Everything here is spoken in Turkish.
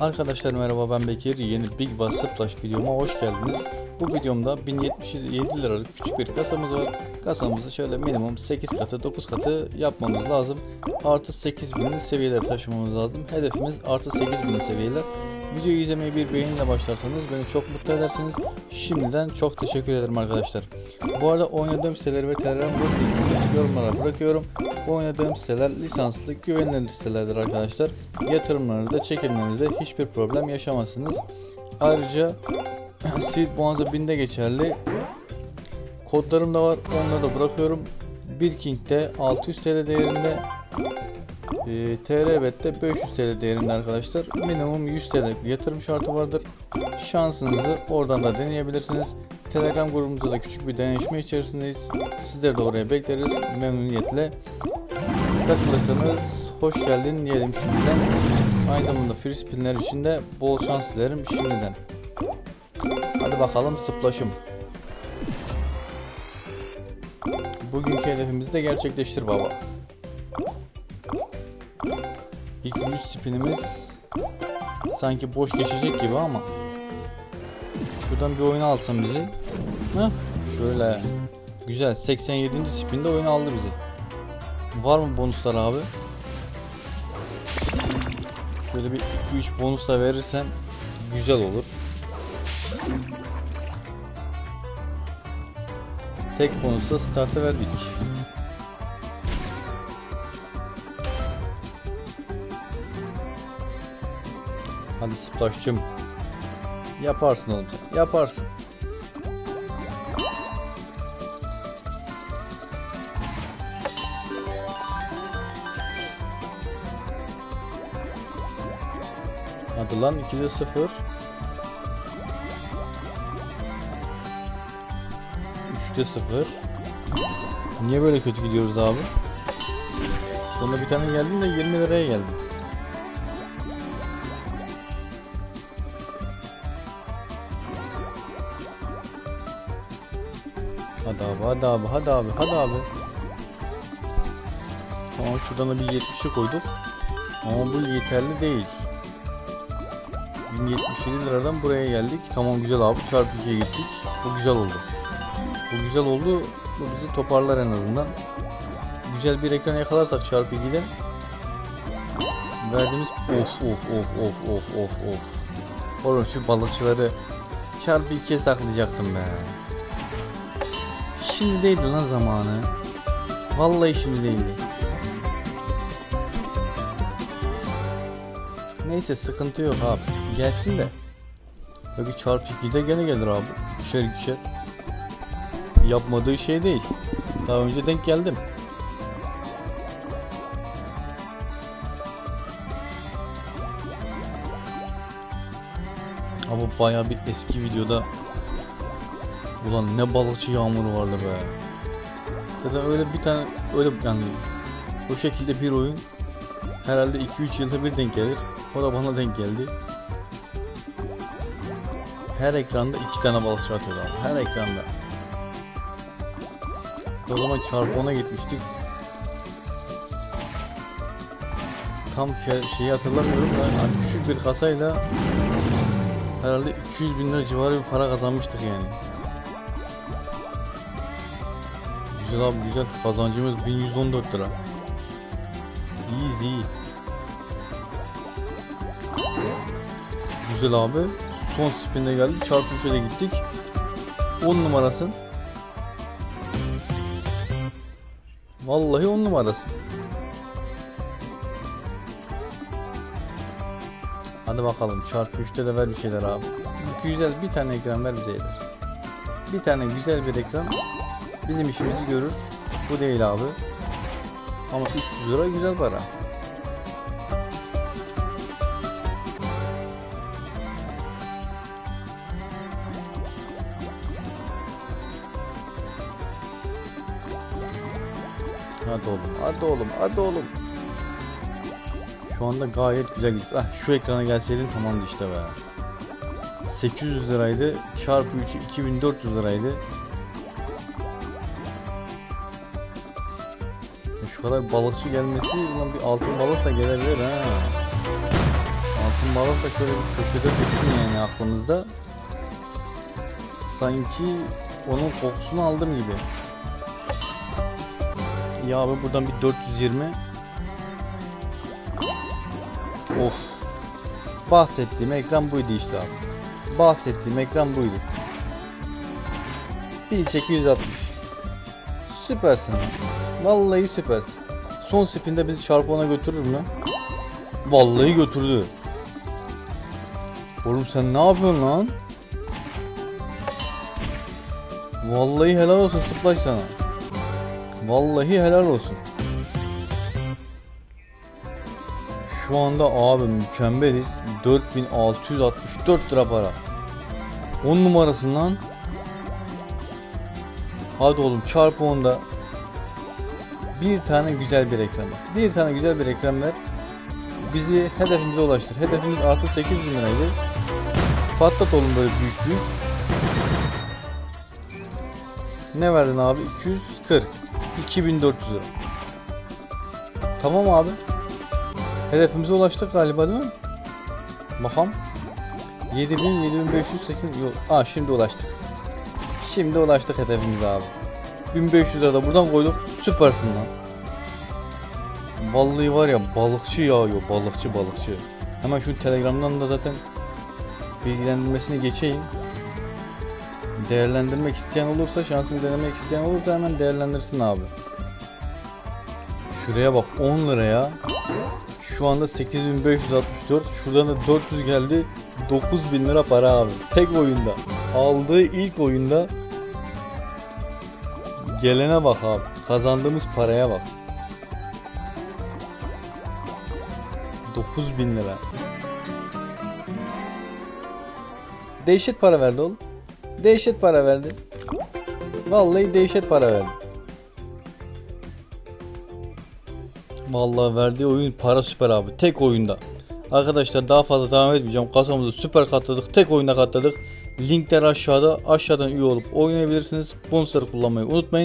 Arkadaşlar merhaba ben Bekir. Yeni Big Bass Splash videoma hoş geldiniz. Bu videomda 1077 liralık küçük bir kasamız var. Kasamızı şöyle minimum 8 katı 9 katı yapmamız lazım. Artı 8000 seviyeler taşımamız lazım. Hedefimiz artı 8000 seviyeler. Videoyu izlemeye bir beğeniyle başlarsanız beni çok mutlu edersiniz. Şimdiden çok teşekkür ederim arkadaşlar. Bu arada oynadığım siteleri ve Telegram grup yorumlara bırakıyorum. Bu oynadığım siteler lisanslı güvenilir sitelerdir arkadaşlar. Yatırımlarınızda, çekimlerinizde hiçbir problem yaşamazsınız. Ayrıca Seed Bonanza 1000'de geçerli. Kodlarım da var. Onları da bırakıyorum. Birking'de 600 TL değerinde e, TR Bet'te 500 TL değerinde arkadaşlar. Minimum 100 TL bir yatırım şartı vardır. Şansınızı oradan da deneyebilirsiniz. Telegram grubumuzda da küçük bir deneyişme içerisindeyiz. Sizleri de oraya bekleriz. Memnuniyetle katılırsanız hoş geldin diyelim şimdiden. Aynı zamanda free spinler için de bol şans dilerim şimdiden. Hadi bakalım sıplaşım. Bugünkü hedefimizi de gerçekleştir baba. İlk 100 spinimiz sanki boş geçecek gibi ama Şuradan bir oyun alsın bizi. Heh, şöyle. Güzel. 87. spinde oyunu aldı bizi. Var mı bonuslar abi? Şöyle bir 2-3 bonus da verirsen güzel olur. Tek bonusla startı verdik. Hadi Splash'cım. Yaparsın oğlum sen. Yaparsın. Hadi lan 2'de 0. 3'te 0. Niye böyle kötü gidiyoruz abi? Sonra bir tane geldim de 20 liraya geldim. Hadi abi, hadi abi, hadi abi, hadi abi. Tamam şuradan da bir 70'e koyduk. Ama bu yeterli değil. 1077 liradan buraya geldik. Tamam güzel abi. Çarpı 2'ye gittik. Bu güzel oldu. Bu güzel oldu. Bu bizi toparlar en azından. Güzel bir ekran yakalarsak çarpı 2'den verdiğimiz of of of of of of of. Oğlum şu balıkçıları çarpı 2'ye saklayacaktım be. Şimdi değildi lan zamanı. Vallahi şimdi değildi. Neyse sıkıntı yok abi. Gelsin de. Belki çarpı 2'de gene gelir abi. İkişer ikişer. Yapmadığı şey değil. Daha önce denk geldim. Ama baya bir eski videoda Ulan ne balıkçı yağmuru vardı be. Zaten öyle bir tane öyle yani bu şekilde bir oyun herhalde 2-3 yılda bir denk gelir. O da bana denk geldi. Her ekranda iki tane balıkçı atıyordu abi. Her ekranda. O zaman çarpı ona gitmiştik. Tam şeyi hatırlamıyorum da hani küçük bir kasayla herhalde 200 bin lira civarı bir para kazanmıştık yani. Güzel abi güzel. Kazancımız 1114 lira. Easy. Güzel abi. Son spinde geldi. Çarpı 3'e de gittik. 10 numarasın. Vallahi 10 numarasın. Hadi bakalım çarpı 3'te de ver bir şeyler abi. Güzel bir tane ekran ver bize yeter. Bir tane güzel bir ekran bizim işimizi görür. Bu değil abi. Ama 300 lira güzel para. Hadi oğlum, hadi oğlum, hadi oğlum. Şu anda gayet güzel gidiyor. Ah, şu ekrana gelseydin tamamdı işte be. 800 liraydı. Çarpı 3'ü 2400 liraydı. Kadar balıkçı gelmesi ulan bir altın balık da gelebilir ha. Altın balık da şöyle bir köşede dursun yani aklımızda. Sanki onun kokusunu aldım gibi. Ya abi buradan bir 420. Of. Bahsettiğim ekran buydu işte abi. Bahsettiğim ekran buydu. 1860. Süpersin. Vallahi süpersin. Son spinde bizi çarpı ona götürür mü? Vallahi götürdü. Oğlum sen ne yapıyorsun lan? Vallahi helal olsun Splash sana. Vallahi helal olsun. Şu anda abi mükemmeliz. 4664 lira para. 10 numarasın lan. Hadi oğlum çarpı onda. Bir tane güzel bir ekran. ver. Bir tane güzel bir ekran ver. Bizi hedefimize ulaştır. Hedefimiz artı 8000 liraydı. Patlat oğlum böyle büyük büyük. Ne verdin abi? 240. 2400 lira. Tamam abi. Hedefimize ulaştık galiba değil mi? Bakalım. 7000 7580 yok. Aa şimdi ulaştık. Şimdi ulaştık hedefimize abi. 1500 lira da buradan koyduk. Süpersin lan. Vallahi var ya balıkçı yağıyor. Balıkçı balıkçı. Hemen şu telegramdan da zaten bilgilendirmesini geçeyim. Değerlendirmek isteyen olursa, şansını denemek isteyen olursa hemen değerlendirsin abi. Şuraya bak 10 liraya. Şu anda 8564. Şuradan da 400 geldi. 9000 lira para abi. Tek oyunda. Aldığı ilk oyunda gelene bak abi. Kazandığımız paraya bak. 9000 lira. Dehşet para verdi oğlum. Dehşet para verdi. Vallahi dehşet para verdi. Vallahi verdiği oyun para süper abi. Tek oyunda. Arkadaşlar daha fazla devam etmeyeceğim. Kasamızı süper katladık. Tek oyunda katladık. Linkler aşağıda. Aşağıdan üye olup oynayabilirsiniz. Sponsor kullanmayı unutmayın.